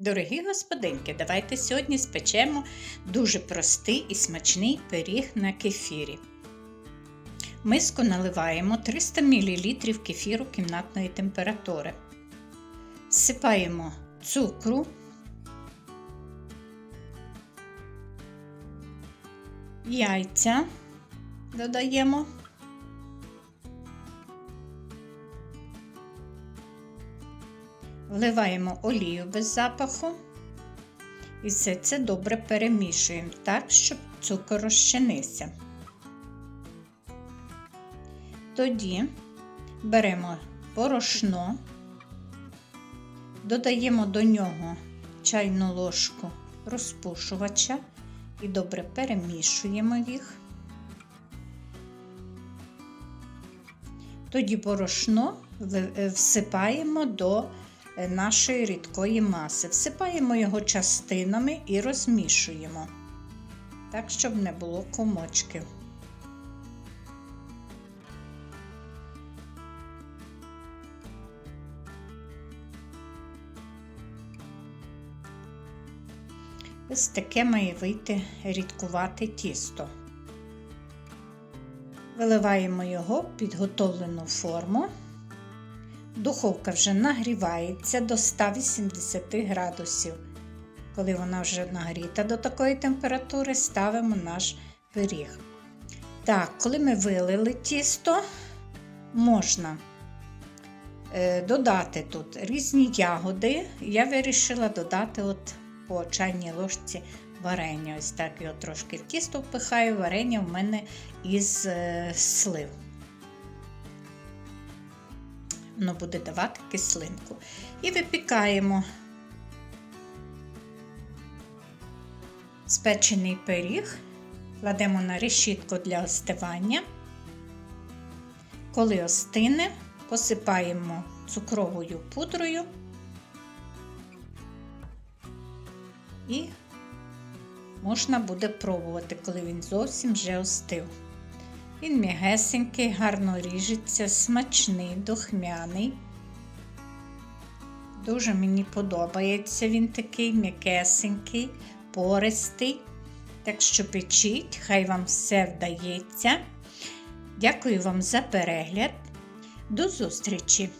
Дорогі господинки, давайте сьогодні спечемо дуже простий і смачний пиріг на кефірі. Миску наливаємо 300 мл кефіру кімнатної температури. Всипаємо цукру, яйця додаємо. Вливаємо олію без запаху і все це добре перемішуємо так, щоб цукор розчинився. Тоді беремо порошно, додаємо до нього чайну ложку розпушувача і добре перемішуємо їх. Тоді порошно всипаємо до нашої рідкої маси. Всипаємо його частинами і розмішуємо, так, щоб не було комочків. Ось таке має вийти рідкувате тісто. Виливаємо його в підготовлену форму. Духовка вже нагрівається до 180 градусів. Коли вона вже нагріта до такої температури, ставимо наш пиріг. Так, коли ми вилили тісто, можна е, додати тут різні ягоди. Я вирішила додати от по чайній ложці варення. Ось так його трошки в тісто впихаю, варення в мене із е, слив. Воно буде давати кислинку. І випікаємо спечений пиріг, кладемо на решітку для остивання. Коли остине, посипаємо цукровою пудрою і можна буде пробувати, коли він зовсім вже остив. Він м'ягесенький, гарно ріжеться, смачний, духмяний. Дуже мені подобається він такий м'якесенький, пористий. Так що печіть, хай вам все вдається. Дякую вам за перегляд. До зустрічі!